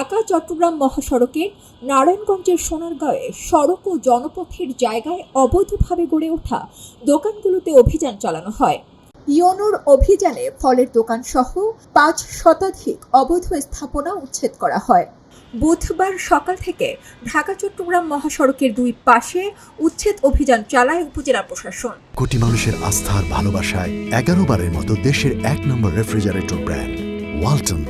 ঢাকা, চট্টগ্রাম মহাসড়কের নারায়ণগঞ্জের সোনারগাঁয়ে সড়ক ও জনপথের জায়গায় অবৈধভাবে গড়ে ওঠা দোকানগুলোতে অভিযান চালানো হয়। ইয়নোর অভিযানে ফলের দোকান সহ পাঁচ শতাধিক অবৈধ স্থাপনা উচ্ছেদ করা হয়। বুধবার সকাল থেকে ঢাকা, চট্টগ্রাম মহাসড়কের দুই পাশে উচ্ছেদ অভিযান চালায় উপজেলা প্রশাসন। কোটি মানুষের আস্থার ভালোবাসায় এগারো বারের মতো দেশের এক নম্বর রেফ্রিজারেটর ব্র্যান্ড, ওয়ালটন।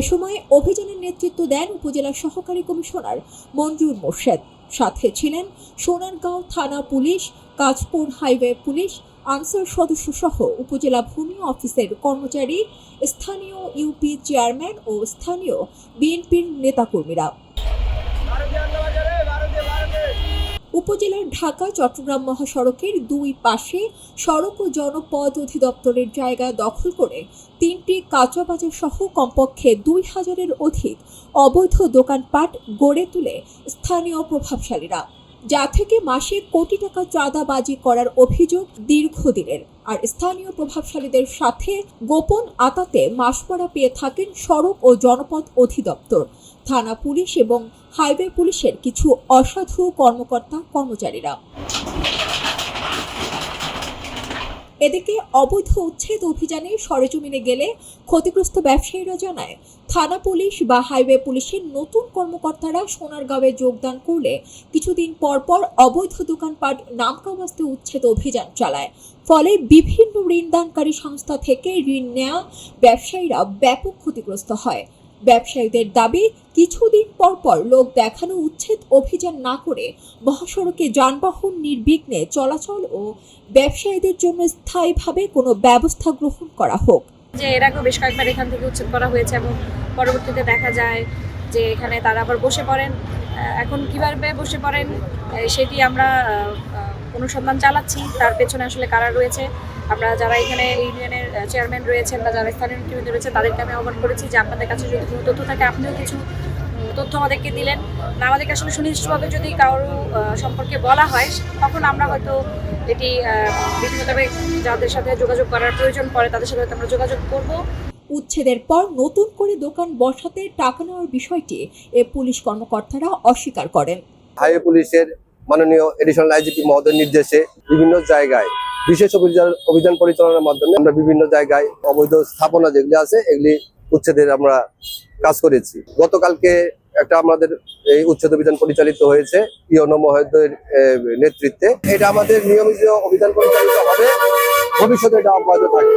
এ সময় অভিযানের নেতৃত্ব দেন উপজেলা সহকারী কমিশনার মঞ্জুর মোর্শেদ। সাথে ছিলেন সোনারগাঁও থানা police Kajpur highway police, Ansar সদস্য সহ উপজেলা ভূমি অফিসের কর্মচারী, স্থানীয় ইউপি চেয়ারম্যান ও স্থানীয় বিএনপির নেতাকর্মীরা। উপজেলার ঢাকা, চট্টগ্রাম মহাসড়কের দুই পাশে সড়ক ও জনপদ অধিদপ্তরের জায়গা দখল করে তিনটি কাঁচা বাজার সহ কমপক্ষে দুই হাজারের অধিক অবৈধ দোকানপাট গড়ে তুলে স্থানীয় প্রভাবশালীরা। যা থেকে মাসে কোটি টাকা চাঁদাবাজি করার অভিযোগ দীর্ঘদিনের। আর স্থানীয় প্রভাবশালীদের সাথে গোপন আতাতে মাসপড়া পেয়ে থাকেন সড়ক ও জনপথ অধিদপ্তর। থানা পুলিশ এবং হাইওয়ে পুলিশের কিছু অসাধু কর্মকর্তা কর্মচারীরা এদিকে অবৈধ উচ্ছেদ অভিযানে সরেজমিনে গেলে ক্ষতিগ্রস্ত ব্যবসায়ীরা জানায়, থানা পুলিশ বা হাইওয়ে পুলিশের নতুন কর্মকর্তারা সোনারগাঁওয়ে যোগদান করলে কিছুদিন পর পর অবৈধ দোকানপাট নামকাওয়াস্তে উচ্ছেদ অভিযান চালায়। ফলে বিভিন্ন ঋণদানকারী সংস্থা থেকে ঋণ নেওয়া ব্যবসায়ীরা ব্যাপক ক্ষতিগ্রস্ত হয়। ব্যবসায়ীদের দাবি, কিছুদিন পর পর লোক দেখানো উচ্ছেদ অভিযান না করে মহাসড়কে যানবাহন নির্বিঘ্নে চলাচল ও ব্যবসায়ীদের জন্য স্থায়ীভাবে কোনো ব্যবস্থা গ্রহণ করা হোক। যে এর আগেও বেশ কয়েকবার এখান থেকে উচ্ছেদ করা হয়েছে এবং পরবর্তীতে দেখা যায় যে এখানে তারা আবার বসে পড়েন। এখন কীভাবে বসে পড়েন সেটি আমরা অনুসন্ধান চালাচ্ছি। তার পেছনে আসলে কারা রয়েছে? আমরা যারা এখানে ইউনিয়নের চেয়ারম্যান রয়েছেন বা যারা স্থানীয় নেতৃবৃন্দ রয়েছে তাদেরকে আমি আহ্বান করেছি যে আপনাদের কাছে যদি কোনো তথ্য থাকে আপনিও কিছু তথ্য আমাদেরকে দিলেন। না আমাদেরকে আসলে সুনির্দিষ্টভাবে যদি কারও সম্পর্কে বলা হয় তখন আমরা হয়তো এটি বিভিন্নভাবে যাদের সাথে যোগাযোগ করার প্রয়োজন পড়ে তাদের সাথে হয়তো আমরা যোগাযোগ করব। উচ্ছেদের পর নতুন করে দোকান বসাতে টাকা নেওয়ার বিষয়টি এ পুলিশ কর্মকর্তারা অস্বীকার করেন। হাইওয়ে পুলিশের মাননীয় এডিশনাল আইজিপি মহোদয়ের নির্দেশে বিভিন্ন জায়গায় বিশেষ অভিযান অভিযান পরিচালনার মাধ্যমে আমরা বিভিন্ন জায়গায় অবৈধ স্থাপনা যেগুলি আছে, এগুলি উচ্ছেদের আমরা কাজ করেছি। গতকালকে একটা আমাদের এই উচ্ছেদ অভিযান পরিচালিত হয়েছে, ইয়নো মহোদয়ের নেতৃত্বে। এটা আমাদের নিয়মিত অভিযান পরিচালিত হবে, ভবিষ্যতে এটা অব্যাহত থাকবে।